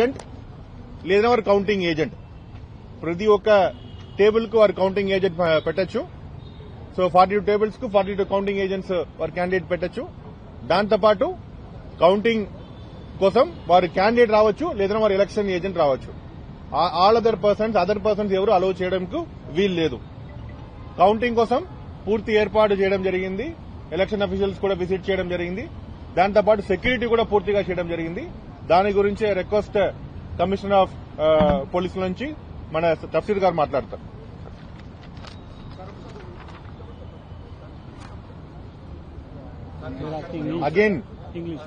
Agent లేదా వారు counting agent. ప్రతి ఒక్క టేబుల్కు వారు కౌంటింగ్ ఏజెంట్ పెట్టచ్చు. సో ఫార్టీ టూ టేబుల్స్కు ఫార్టీ టూ కౌంటింగ్ ఏజెంట్స్ వారి క్యాండిడేట్ పెట్టొచ్చు. దాంతోపాటు కౌంటింగ్ కోసం వారు క్యాండిడేట్ రావచ్చు లేదా వారు ఎలక్షన్ ఏజెంట్ రావచ్చు. All other persons other persons ఎవరు అలౌ చేయడానికి వీలు లేదు. కౌంటింగ్ కోసం పూర్తి ఏర్పాటు చేయడం జరిగింది. ఎలక్షన్ అఫీషియల్స్ కూడా విజిట్ చేయడం జరిగింది. దాంతోపాటు సెక్యూరిటీ కూడా పూర్తిగా చేయడం జరిగింది. దాని గురించి రిక్వెస్ట్ కమిషనర్ ఆఫ్ పోలీసుల నుంచి మన తఫ్సీర్ గారు మాట్లాడతారు. అగైన్ ఇంగ్లీష్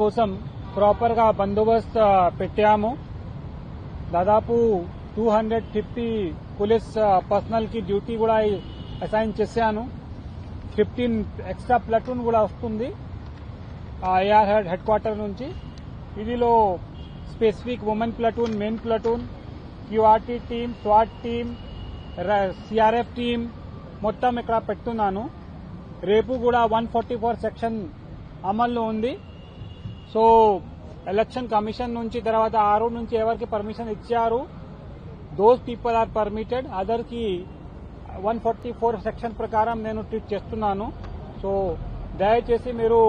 కోసం ప్రాపర్గా బందోబస్తు పెట్టాము. దాదాపు టూ హండ్రెడ్ ఫిఫ్టీ పోలీస్ పర్సనల్కి డ్యూటీ కూడా అసైన్ చేశాను. ఫిఫ్టీన్ ఎక్స్ట్రా ప్లటూన్ కూడా వస్తుంది ఏఆర్ హెడ్ హెడ్ క్వార్టర్ నుంచి. ఇదిలో specific women platoon men platoon QRT team swat team CRF team మొత్తం ఇక్కడ పెడుతున్నాను రేపు కూడా వన్ ఫార్టీ ఫోర్ సెక్షన్ అమల్లో ఉంది. సో ఎలక్షన్ కమిషన్ నుంచి తర్వాత ఆరు నుంచి ఎవరికి పర్మిషన్ ఇచ్చారు? దోస్ పీపుల్ ఆర్ పర్మిటెడ్ అదర్కి వన్ ఫార్టీ ఫోర్ సెక్షన్ ప్రకారం నేను ట్రీట్ చేస్తున్నాను. సో దయచేసి మీరు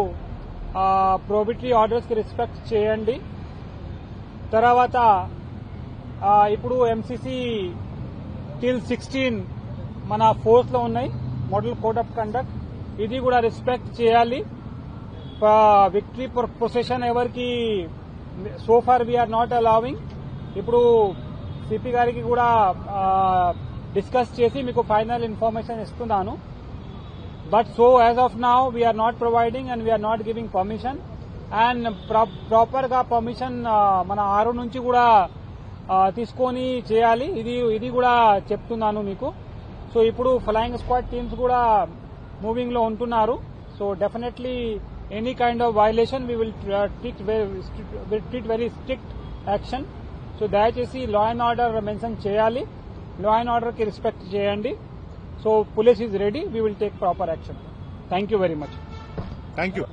ప్రోబిటరీ ఆర్డర్స్కి రెస్పెక్ట్ చేయండి. తర్వాత ఇప్పుడు ఎంసీసీ టిల్ సిక్స్టీన్ మన ఫోర్స్లో ఉన్నాయి. మోడల్ కోడ్ ఆఫ్ కండక్ట్ ఇది కూడా రెస్పెక్ట్ చేయాలి. విక్టరీ ప్రొసెషన్ ఎవరికి so far we are not allowing ఇప్పుడు సిపి గారికి కూడా డిస్కస్ చేసి మీకు ఫైనల్ ఇన్ఫర్మేషన్ ఇస్తున్నాను. But so as of now we are not providing and we are not giving permission and ప్రాపర్గా పర్మిషన్ మన ఆరు నుంచి కూడా తీసుకొని చేయాలి. ఇది ఇది కూడా చెప్తున్నాను మీకు. సో ఇప్పుడు ఫ్లయింగ్ స్క్వాడ్ టీమ్స్ కూడా మూవింగ్లో ఉంటున్నారు. So definitely any kind of violation we will treat will treat very strict action so దయచేసి లా అండ్ ఆర్డర్ మెన్షన్ చేయాలి. లా అండ్ ఆర్డర్కి రెస్పెక్ట్ చేయండి. So police is ready we will take proper action thank you very much thank you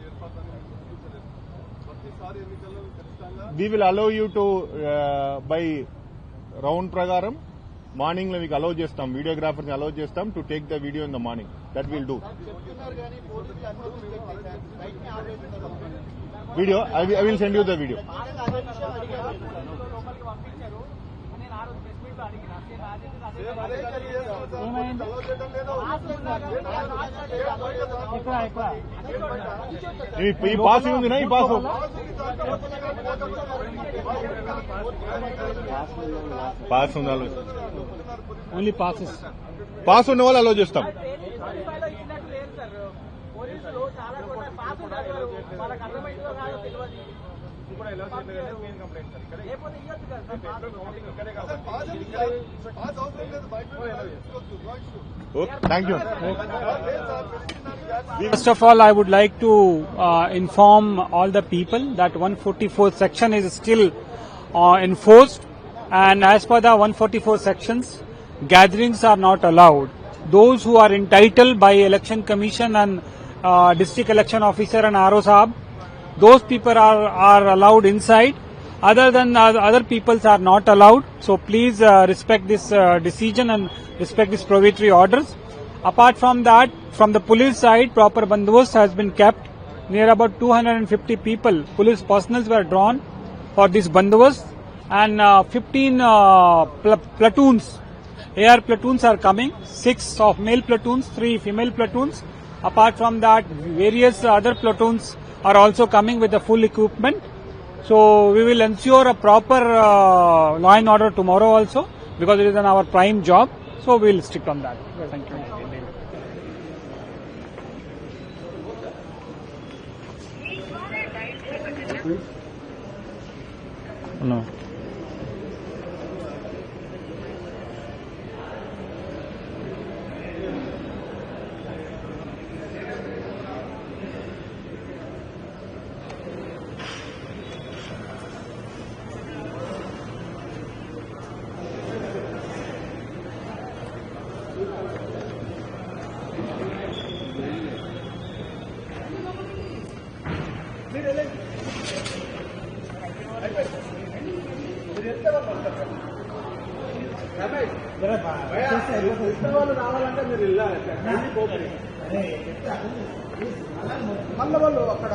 we will allow you to by round ప్రకారం మార్నింగ్లో మీకు allow చేస్తాం వీడియోగ్రాఫర్ని allow చేస్తాం to take the video in the morning that will do video I will send you the video ఈ pass ఉందినా? ఈ pass pass ఉండాలి ఓన్లీ పాసెస్ పాస్ ఉన్న వాళ్ళు అలౌ చేస్తాం. Thank you First of all, I would like to uh, inform all the people that 144 section is still uh, enforced, and as per the 144 sections, gatherings are not allowed. Those who are entitled by election commission and uh, district election officer and RO Saab, those people are are allowed inside. Other than uh, other peoples are not allowed. So please uh, respect this uh, decision and respect these prohibitory orders. Apart from that, from the police side, proper bandobast has been kept. Near about 250 people, police personals were drawn for this bandobast, and uh, 15 uh, pl- platoons, AR platoons are coming. Six of male platoons, three female platoons. Apart from that, various other platoons are also coming with the full equipment. So we will ensure a proper uh, law and order tomorrow also because it is our prime job. So we will stick on that. Thank you. No. వాళ్ళు రావాలంటే మీరు వెళ్ళాలి మళ్ళీ వాళ్ళు అక్కడ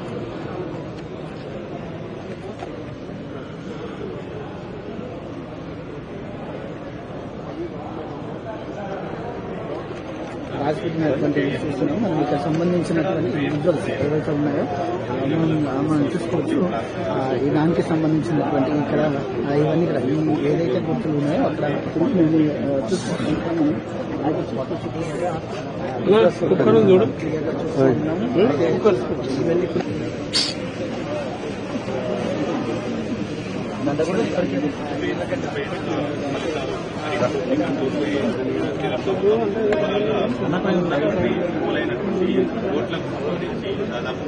రాసిపెట్టినటువంటి చూస్తున్నాం మనం ఇక్కడ సంబంధించినటువంటి విజువల్స్ ఏవైతే ఉన్నాయో మనం చూసుకోవచ్చు. ఈ దానికి సంబంధించినటువంటి ఇక్కడ ఇవన్నీ ఇక్కడ ఏదైతే గుర్తులు ఉన్నాయో అక్కడ మేము చూసుకుంటాం ఇక్కడ మనం ఆ గుర్తులు చూసుకుంటే, ఆ, visuals clear గా చూస్తున్నాము. ఇవన్నీ దాంట్లో కూడా ఇప్పటికీ పోలైనటువంటి ఓట్లకు సంబంధించి దాదాపు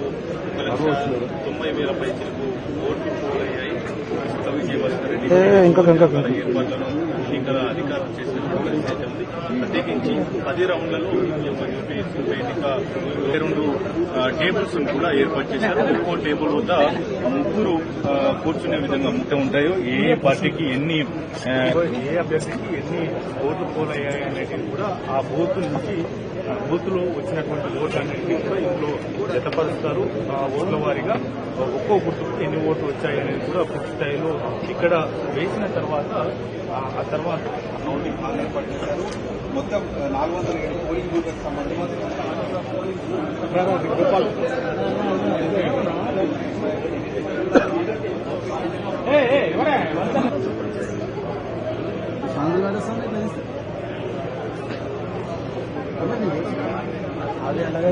తొంభై వేల పైచలకు ఓట్లు పోలయ్యాయి. ఏర్పాట్లను ఎన్నికల అధికారం చేసినటువంటి ఉంది ప్రత్యేకించి పది రౌండ్లలో ఈ యొక్క ఎన్నిక రెండు టేబుల్స్ కూడా ఏర్పాటు చేశారు. ఒక్కో టేబుల్ వద్ద ముగ్గురు కూర్చునే విధంగా ముఖ్య ఉంటాయో ఏ పార్టీకి ఎన్ని ఏ అభ్యర్థికి ఎన్ని ఓట్లు పోలయ్యాయి అనేటివి కూడా ఆ బూత్ నుంచి ఆ బూత్లో వచ్చినటువంటి ఓట్లు అన్నింటినీ కూడా ఇందులో జతపరుస్తారు ఆ ఓట్ల వారీగా ఒక్కో గుర్తుకు ఎన్ని ఓట్లు వచ్చాయి అనేది కూడా స్థాయిలో ఇక్కడ వేసిన తర్వాత ఆ- తర్వాత మొత్తం నాలుగు వందల ఏడు పోలింగ్ బూత్లకు సంబంధించి అది అలాగే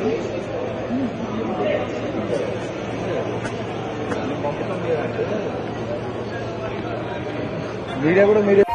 ఇది అలాగే. మీడియా కూడా మీడియా